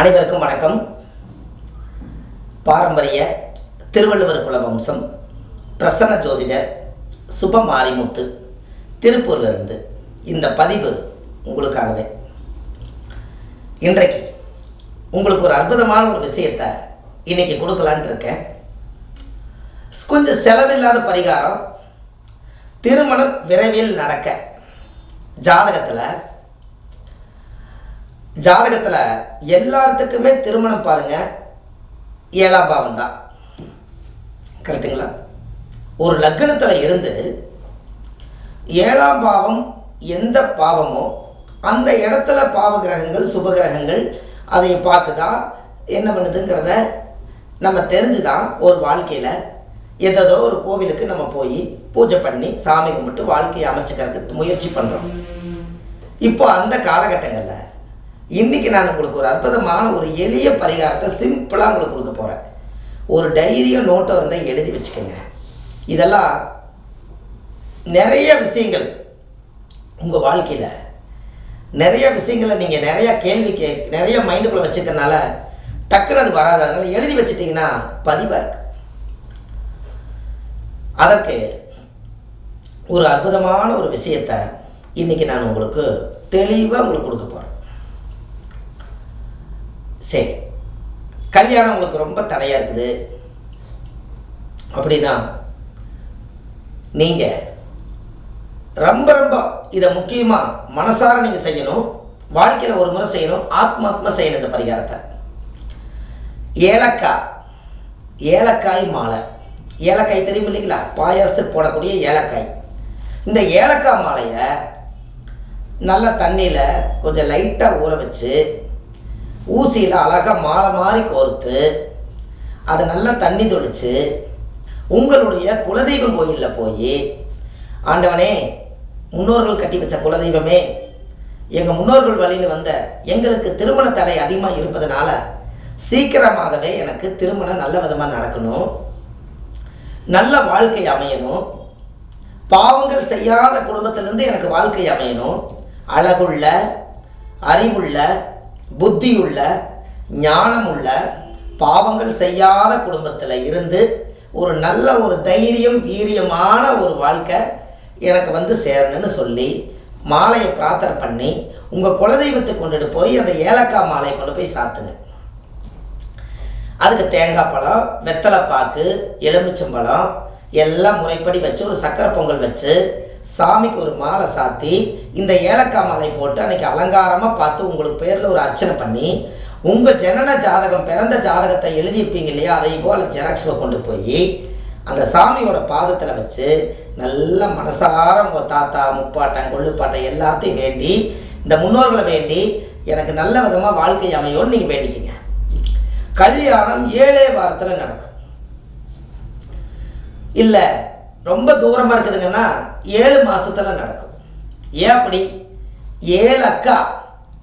அனைவருக்கும் வணக்கம். பாரம்பரிய திருவள்ளுவர் குல வம்சம் பிரசன்ன ஜோதிடர் சுப மாரிமுத்து திருப்பூர்லேருந்து இந்த பதிவு உங்களுக்காகவே. இன்றைக்கு உங்களுக்கு ஒரு அற்புதமான ஒரு விஷயத்தை இன்னைக்கு கொடுக்கலான் இருக்கேன். கொஞ்சம் செலவில்லாத பரிகாரம் திருமணம் விரைவில் நடக்க. ஜாதகத்தில் ஜாதகத்தில் எல்லாத்துக்குமே திருமணம் பாருங்கள் ஏழாம் பாவம் தான். கரெக்டுங்களா ஒரு லக்னத்தில் இருந்து ஏழாம் பாவம் எந்த பாவமோ அந்த இடத்துல பாவ கிரகங்கள் சுப கிரகங்கள் அதை பார்க்குதா என்ன பண்ணுதுங்கிறத நம்ம தெரிஞ்சு தான் ஒரு வாழ்க்கையில். எதோ ஒரு கோவிலுக்கு நம்ம போய் பூஜை பண்ணி சாமி கும்பிட்டு வாழ்க்கையை அமைச்சுக்கிறதுக்கு முயற்சி பண்ணுறோம் இப்போ அந்த காலகட்டங்களில் இன்றைக்கி நான் உங்களுக்கு ஒரு அற்புதமான ஒரு எளிய பரிகாரத்தை சிம்பிளாக உங்களுக்கு கொடுக்க போகிறேன் ஒரு டைரியோ நோட்டோ இருந்தால் எழுதி வச்சுக்கோங்க. இதெல்லாம் நிறைய விஷயங்கள் உங்கள் வாழ்க்கையில். நிறைய விஷயங்களை நீங்கள் நிறையா கேள்வி கே நிறைய மைண்டுக்குள்ளே வச்சுக்கிறனால டக்குன்னு அது வராது. அதனால் எழுதி வச்சிட்டிங்கன்னா பதிவாக இருக்கு. அதற்கு ஒரு அற்புதமான ஒரு விஷயத்தை இன்றைக்கி நான் உங்களுக்கு தெளிவாக உங்களுக்கு கொடுக்க போகிறேன் சரி. கல்யாணம் உங்களுக்கு ரொம்ப தடையாக இருக்குது. அப்படின்னா நீங்கள் ரொம்ப ரொம்ப இதை முக்கியமாக மனசார நீங்கள் செய்யணும். வாழ்க்கையில் ஒரு முறை செய்யணும். ஆத்மாத்மா செய்யணும் இந்த பரிகாரத்தை. ஏலக்காய். ஏலக்காய் மாலை. ஏலக்காய் தெரியும் இல்லைங்களா? பாயாசத்துக்கு போடக்கூடிய ஏலக்காய். இந்த ஏலக்காய் மாலையை நல்ல தண்ணியில் கொஞ்சம் லைட்டாக ஊற வச்சு ஊசியில் அழகாக மாலை மாதிரி கோர்த்து அதை நல்லா தண்ணி தொளிச்சு உங்களுடைய குலதெய்வம் கோயிலில் போய் ஆண்டவனே முன்னோர்கள் கட்டி வச்ச குலதெய்வமே எங்கள் முன்னோர்கள் வழியில் வந்த எங்களுக்கு திருமண தடை அதிகமாக இருப்பதனால சீக்கிரமாகவே எனக்கு திருமணம் நல்ல விதமாக நடக்கணும். நல்ல வாழ்க்கை அமையணும். பாவங்கள் செய்யாத குடும்பத்திலேருந்து எனக்கு வாழ்க்கை அமையணும். அழகுள்ள அறிவுள்ள புத்தியுள்ள ஞானமுள்ள பாவங்கள் செய்யாத குடும்பத்தில் இருந்து ஒரு நல்ல ஒரு தைரியம் வீரியமான ஒரு வாழ்க்கை எனக்கு வந்து சேரணும்னு சொல்லி மாலையை பிரார்த்தனை பண்ணி உங்கள் குலதெய்வத்தை கொண்டுட்டு போய் அந்த ஏலக்காய் மாலையை கொண்டு போய் சாத்துங்க. அதுக்கு தேங்காய் பழம் வெத்தலைப்பாக்கு எலுமிச்சம்பழம் எல்லாம் முறைப்படி வச்சு ஒரு சக்கரை பொங்கல் வச்சு சாமிக்கு ஒரு மாலை சாத்தி இந்த ஏலக்காய் மாலை போட்டு அன்னைக்கு அலங்காரமாக பார்த்து உங்களுக்கு பேரில் ஒரு அர்ச்சனை பண்ணி உங்கள் ஜனன ஜாதகம் பிறந்த ஜாதகத்தை எழுதியிருப்பீங்க இல்லையா அதை போல் ஜெராக்ஸை கொண்டு போய் அந்த சாமியோட பாதத்தில் வச்சு நல்ல மனசார உங்கள் தாத்தா முப்பாட்டம் கொள்ளுப்பாட்டம் எல்லாத்தையும் வேண்டி இந்த முன்னோர்களை வேண்டி எனக்கு நல்ல விதமாக வாழ்க்கை அமையோன்னு நீங்கள் வேண்டிக்கிங்க. கல்யாணம் ஏழே வாரத்தில் நடக்கும். இல்லை ரொம்ப தூரமாக இருக்குதுங்கன்னா ஏழு மாதத்தில் நடக்கும். ஏன் அப்படி? ஏழு அக்கா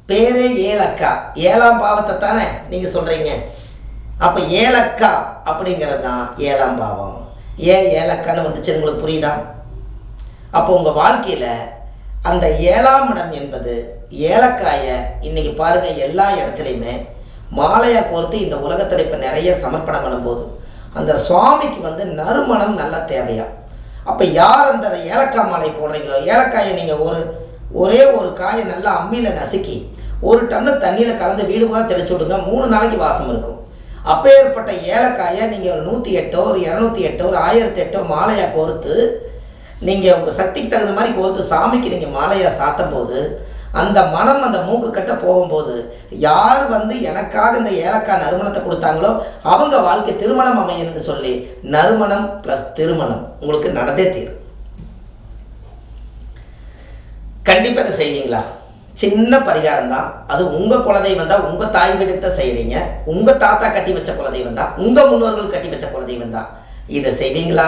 பேரே ஏழு அக்கா ஏழாம் பாவத்தை தானே நீங்கள் சொல்கிறீங்க அப்போ ஏலக்கா அப்படிங்கிறது தான் ஏழாம் பாவம். ஏன் ஏலக்கான்னு வந்துச்சு உங்களுக்கு புரியுதா? அப்போ உங்கள் வாழ்க்கையில் அந்த ஏழாம் இடம் என்பது ஏலக்காயை இன்றைக்கி பாருங்கள் எல்லா இடத்துலையுமே மாலையாக கோர்த்து இந்த உலகத்தில் இப்போ நிறைய சமர்ப்பணம் பண்ணும்போது அந்த சுவாமிக்கு வந்து நறுமணம் நல்லா தேவையாக அப்போ யார் அந்த ஏலக்காய் மாலை போடுறீங்களோ? ஏலக்காயை நீங்கள் ஒரு ஒரே ஒரு காயை நல்லா அம்மியில் நசுக்கி ஒரு டன்னு தண்ணியில் கலந்து வீடு பூரா தெளிச்சு விடுங்க. மூணு நாளைக்கு வாசம் இருக்கும். அப்போ ஏற்பட்ட ஏலக்காயை நீங்கள் ஒரு நூற்றி எட்டோ ஒரு இரநூத்தி எட்டோ ஒரு ஆயிரத்தி எட்டோ மாலையாக கோர்த்து நீங்கள் உங்கள் சக்திக்கு தகுந்த மாதிரி கோர்த்து சாமிக்கு நீங்கள் மாலையாக சாத்தும் போது அந்த மனம் அந்த மூக்கு கட்ட போகும்போது யார் வந்து எனக்காக இந்த ஏலக்காய் நறுமணத்தை கொடுத்தாங்களோ அவங்க வாழ்க்கை திருமணம் அமையன்னு சொல்லி நறுமணம் ப்ளஸ் திருமணம் உங்களுக்கு நடந்தே தீரும். கண்டிப்பாக இதை செய்வீங்களா? சின்ன பரிகாரம் தான். அது உங்கள் குலதெய்வம் தான். உங்கள் தாய் வீடுத்த செய்கிறீங்க உங்கள் தாத்தா கட்டி வச்ச குலதெய்வம் தான். உங்கள் முன்னோர்கள் கட்டி வச்ச குலதெய்வம் தான். இதை செய்வீங்களா?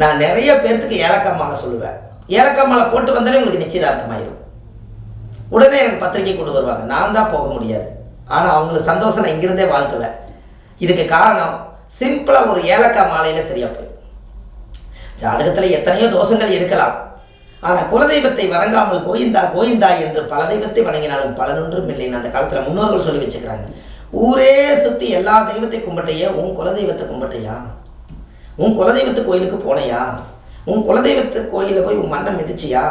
நான் நிறைய பேர்த்துக்கு ஏலக்காய் மாலை சொல்லுவேன். ஏலக்காய் மாலை போட்டு வந்தாலே உங்களுக்கு நிச்சயதார்த்தமாயிரும். உடனே எனக்கு பத்திரிக்கை கொண்டு வருவாங்க. நான் தான் போக முடியாது. ஆனால் அவங்களுக்கு சந்தோஷம் நான் இங்கிருந்தே வாழ்த்துவேன். இதுக்கு காரணம் சிம்பிளாக ஒரு ஏலக்காய் மாலையில் சரியாக போயிடும். ஜாதகத்தில் எத்தனையோ தோஷங்கள் இருக்கலாம். ஆனால் குலதெய்வத்தை வணங்காமல் கோயிந்தா கோயிந்தா என்று பல தெய்வத்தை வணங்கினாலும் பலனொன்றும் இல்லைன்னு அந்த காலத்தில் முன்னோர்கள் சொல்லி வச்சுக்கிறாங்க. ஊரே சுற்றி எல்லா தெய்வத்தை கும்பிட்டையே? உன் குலதெய்வத்தை கும்பிட்டையா? உன் குலதெய்வத்து கோயிலுக்கு போனையா? உன் குலதெய்வத்து கோயிலில் போய் உன் மண்ணை மிதிச்சியா?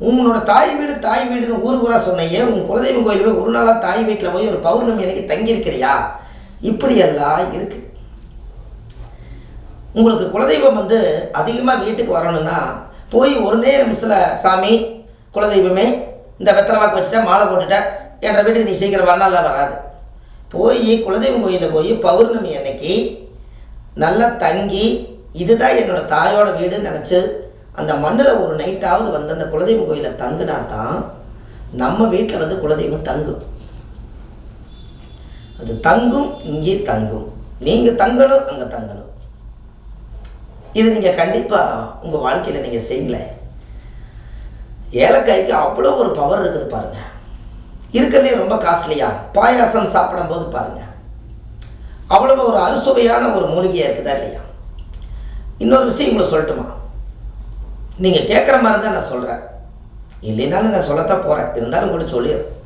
உன்னோட தாய் வீடு தாய் வீடுன்னு ஊர் ஊராக சொன்னையே உன் குலதெய்வம் கோயில் போய் ஒரு நாளாக தாய் வீட்டில் போய் ஒரு பௌர்ணமி அன்னைக்கு தங்கியிருக்கிறியா? இப்படியெல்லாம் இருக்குது உங்களுக்கு குலதெய்வம் வந்து அதிகமாக வீட்டுக்கு வரணும்னா போய் ஒரு நேரம் நிமிஷத்தில் சாமி குலதெய்வமே இந்த வெத்தலை வாக்கு வச்சுட்டா மாலை போட்டுட்டேன் என்ற வீட்டுக்கு நீ சீக்கிரம் வரனால வராது. போய் குலதெய்வம் கோயிலில் போய் பௌர்ணமி அன்னைக்கு நல்லா தங்கி இதுதான் என்னோட தாயோட வீடுன்னு நினச்சி அந்த மண்ணில் ஒரு நைட்டாவது வந்து அந்த குலதெய்வம் கோயிலில் தங்குனா தான் நம்ம வீட்டில் வந்து குலதெய்வம் தங்கும். அது தங்கும் இங்கே தங்கும். நீங்கள் தங்கணும் அங்கே தங்கணும். இது நீங்கள் கண்டிப்பாக உங்கள் வாழ்க்கையில் நீங்கள் செய்யலை ஏலக்காய்க்கு அவ்வளோ ஒரு பவர் இருக்குது பாருங்கள் இருக்கிறதுலே ரொம்ப காஸ்ட்லியா? பாயாசம் சாப்பிடும்போது பாருங்கள் அவ்வளோ ஒரு அறுசுவையான ஒரு மூலிகையாக இருக்குதா இல்லையா? இன்னொரு விஷயம் உங்களை சொல்லட்டுமா? நீங்கள் கேட்குற மாதிரி தான் நான் சொல்கிறேன் இல்லைனாலும் நான் சொல்லத்தான் போகிறேன் இருந்தாலும் கூட சொல்லிடுறேன்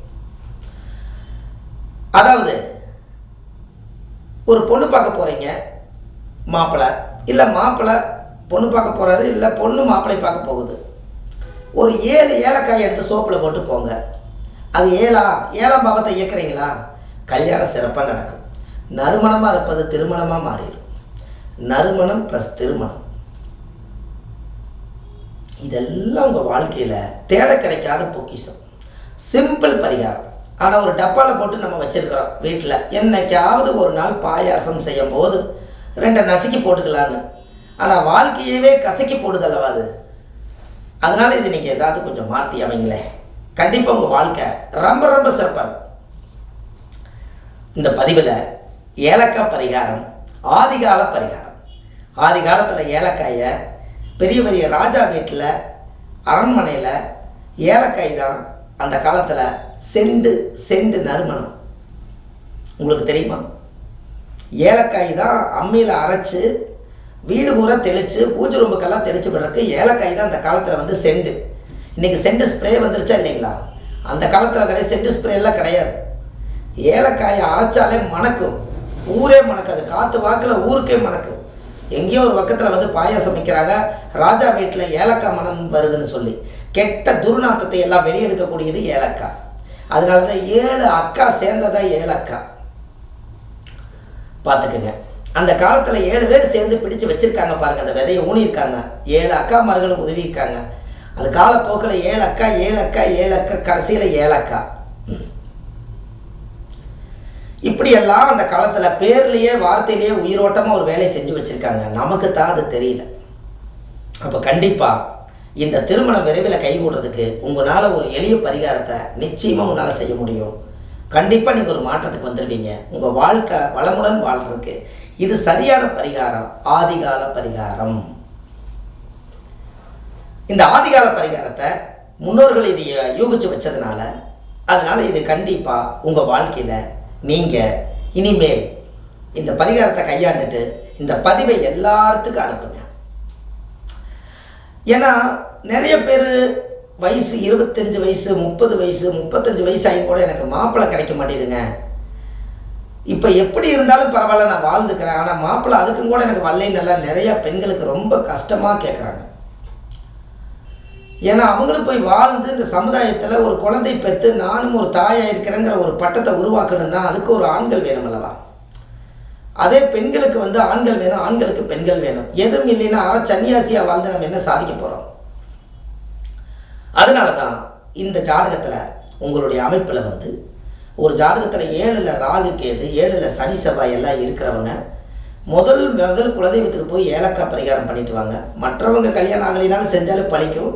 அதாவது ஒரு பொண்ணு பார்க்க போகிறீங்க மாப்பிள்ளை இல்லை மாப்பிள்ளை பொண்ணு பார்க்க போகிறாரு இல்லை பொண்ணு மாப்பிள்ளை பார்க்க போகுது. ஒரு ஏழு ஏலக்காய் எடுத்து சோப்பில் போட்டு போங்க. அது ஏழா ஏழாம் பாவத்தை இயக்குறீங்களா? கல்யாணம் சிறப்பாக நடக்கும். நறுமணமாக இருப்பது திருமணமாக மாறிடும். நறுமணம் ப்ளஸ் திருமணம். இதெல்லாம் உங்கள் வாழ்க்கையில் தேட கிடைக்காத பொக்கிஷம். சிம்பிள் பரிகாரம். ஆனால் ஒரு டப்பாவில் போட்டு நம்ம வச்சுருக்கிறோம் வீட்டில் என்னைக்காவது ஒரு நாள் பாயாசம் செய்யும் போது ரெண்டை நசுக்கி போட்டுக்கலான்னு ஆனால் வாழ்க்கையவே கசக்கி போடுதல்லவா அது? அதனால் இது நீங்கள் ஏதாவது கொஞ்சம் மாற்றி அமைங்களேன். கண்டிப்பாக உங்கள் வாழ்க்கை ரொம்ப ரொம்ப சிறப்பாக இந்த பதிவில் ஏலக்காய் பரிகாரம் ஆதிகால பரிகாரம் ஆதி காலத்தில் ஏலக்காயை பெரிய பெரிய ராஜா வீட்டில் அரண்மனையில் ஏலக்காய் தான் அந்த காலத்தில் செண்டு செண்டு நறுமணம். உங்களுக்கு தெரியுமா? ஏலக்காய் தான் அம்மியில் அரைச்சி வீடு பூரா தெளித்து பூஜை ரொம்புக்கெல்லாம் தெளித்து விடுறதுக்கு ஏலக்காய் தான் அந்த காலத்தில் வந்து செண்டு. இன்றைக்கி செண்டு ஸ்ப்ரே வந்துருச்சா இல்லைங்களா? அந்த காலத்தில் கிடையாது செண்டு ஸ்ப்ரேலாம் கிடையாது. ஏலக்காயை அரைச்சாலே மணக்கும். ஊரே மணக்காது. காற்று வாக்கில் ஊருக்கே மணக்கும். எங்கேயோ ஒரு பக்கத்தில் வந்து பாயாசம் வைக்கிறாங்க. ராஜா வீட்டில் ஏலக்காய் மனம் வருதுன்னு சொல்லி. கெட்ட துர்நாத்தத்தை எல்லாம் வெளியெடுக்கக்கூடியது ஏலக்காய். அதனால தான் ஏழு அக்கா சேர்ந்ததா ஏலக்காய். பார்த்துக்குங்க. அந்த காலத்தில் ஏழு பேர் சேர்ந்து பிடிச்சு வச்சிருக்காங்க பாருங்கள் அந்த விதையை ஊனியிருக்காங்க. ஏழு அக்காமார்களும் உதவியிருக்காங்க. அது காலப்போக்கில் ஏழு அக்கா ஏழு அக்கா ஏழு அக்கா கடைசியில் ஏலக்காய். இப்படியெல்லாம் அந்த காலத்தில் பேர்லேயே வார்த்தையிலேயே உயிரோட்டமாக ஒரு வேலையை செஞ்சு வச்சுருக்காங்க. நமக்கு தான் அது தெரியல. அப்போ கண்டிப்பாக இந்த திருமணம் விரைவில் கைகூடுறதுக்கு உங்களால் ஒரு எளிய பரிகாரத்தை நிச்சயமாக உங்களால் செய்ய முடியும். கண்டிப்பாக நீங்கள் ஒரு மாற்றத்துக்கு வந்துடுவீங்க உங்கள் வாழ்க்கை வளமுடன் வாழ்கிறதுக்கு இது சரியான பரிகாரம். ஆதிகால பரிகாரம். இந்த ஆதிகால பரிகாரத்தை முன்னோர்கள் இதை யூகிச்சு வச்சதுனால அதனால் இது கண்டிப்பாக உங்கள் வாழ்க்கையில் நீங்கள் இனிமேல் இந்த பரிகாரத்தை கையாண்டுட்டு இந்த பதிவை எல்லாத்துக்கும் அனுப்புங்க. ஏன்னா நிறைய பேர் வயசு இருபத்தஞ்சி வயசு முப்பது வயசு முப்பத்தஞ்சு வயசு ஆகி கூட எனக்கு மாப்பிள்ளை கிடைக்க மாட்டேதுங்க. இப்போ எப்படி இருந்தாலும் பரவாயில்ல நான் வாழ்ந்துக்கிறேன். ஆனால் மாப்பிள்ளை அதுக்கும் கூட எனக்கு வரலைன்னு நிறையா பெண்களுக்கு ரொம்ப கஷ்டமாக கேட்குறாங்க ஏன்னா அவங்களும் போய் வாழ்ந்து இந்த சமுதாயத்தில் ஒரு குழந்தை பெற்று நானும் ஒரு தாயாக இருக்கிறேங்கிற ஒரு பட்டத்தை உருவாக்கணும்னா அதுக்கு ஒரு ஆண்கள் வேணும் அல்லவா? அதே பெண்களுக்கு வந்து ஆண்கள் வேணும் ஆண்களுக்கு பெண்கள் வேணும். எதுவும் இல்லைன்னா அற சன்னியாசியாக வாழ்ந்து நம்ம என்ன சாதிக்க போகிறோம் அதனால தான் இந்த ஜாதகத்தில் உங்களுடைய அமைப்பில் வந்து ஒரு ஜாதகத்தில் ஏழில் ராகு கேது ஏழில் சனி செவ்வாய் எல்லாம் இருக்கிறவங்க முதல் முதல் குலதெய்வத்துக்கு போய் ஏலக்காய் பரிகாரம் பண்ணிட்டு வாங்க. மற்றவங்க கல்யாணம் ஆகலினாலும் செஞ்சாலும் பழிக்கும்.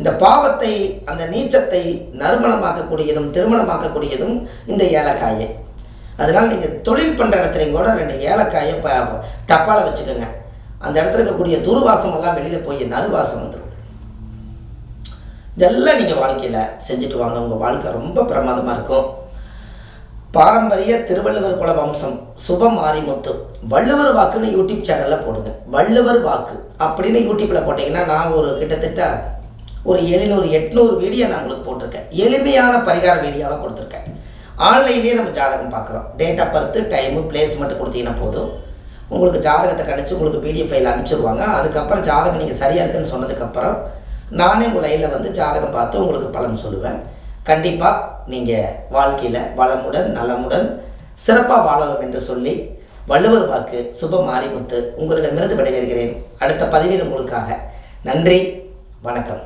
இந்த பாவத்தை அந்த நீச்சத்தை நறுமணமாக்கக்கூடியதும் திருமணமாக்கக்கூடியதும் இந்த ஏலக்காயை. அதனால் நீங்கள் தொழில் பண்ணுற இடத்துலையும் கூட ரெண்டு ஏலக்காயை ப டப்பாவில் வச்சுக்கோங்க. அந்த இடத்துல இருக்கக்கூடிய துர்வாசம் எல்லாம் வெளியில் போய் நறுவாசம் வந்துடும் இதெல்லாம் நீங்கள் வாழ்க்கையில் செஞ்சுட்டு வாங்க. உங்கள் வாழ்க்கை ரொம்ப பிரமாதமாக இருக்கும். பாரம்பரிய திருவள்ளுவர் குல வம்சம் சுப மாரிமுத்து வள்ளுவர் வாக்குன்னு யூடியூப் சேனலில் போடுங்க. வள்ளுவர் வாக்கு. அப்படின்னு யூடியூப்பில் போட்டிங்கன்னா நான் ஒரு கிட்டத்தட்ட ஒரு எழுநூறு எட்நூறு வீடியோ நான் உங்களுக்கு போட்டிருக்கேன். எளிமையான பரிகார வீடியோவாக கொடுத்துருக்கேன். ஆன்லைன்லேயே நம்ம ஜாதகம் பார்க்குறோம். Date of birth time place மட்டும் கொடுத்தீங்கன்னா போதும். உங்களுக்கு ஜாதகத்தை கணிச்சு உங்களுக்கு பிடிஎஃப் ஃபைல் அனுப்பிச்சிடுவாங்க அதுக்கப்புறம் ஜாதகம் நீங்கள் சரியாக இருக்குன்னு சொன்னதுக்கப்புறம் நானே உங்கள் லைனில் வந்து ஜாதகம் பார்த்து உங்களுக்கு பலன் சொல்லுவேன். கண்டிப்பாக நீங்கள் வாழ்க்கையில் வளமுடன் நலமுடன் சிறப்பாக வாழணும் என்று சொல்லி வள்ளுவர் வாக்கு சுப மாரிமுத்து உங்களிடமிருந்து விடைபெறுகிறேன். அடுத்த பதிவில் உங்களுக்காக நன்றி வணக்கம்.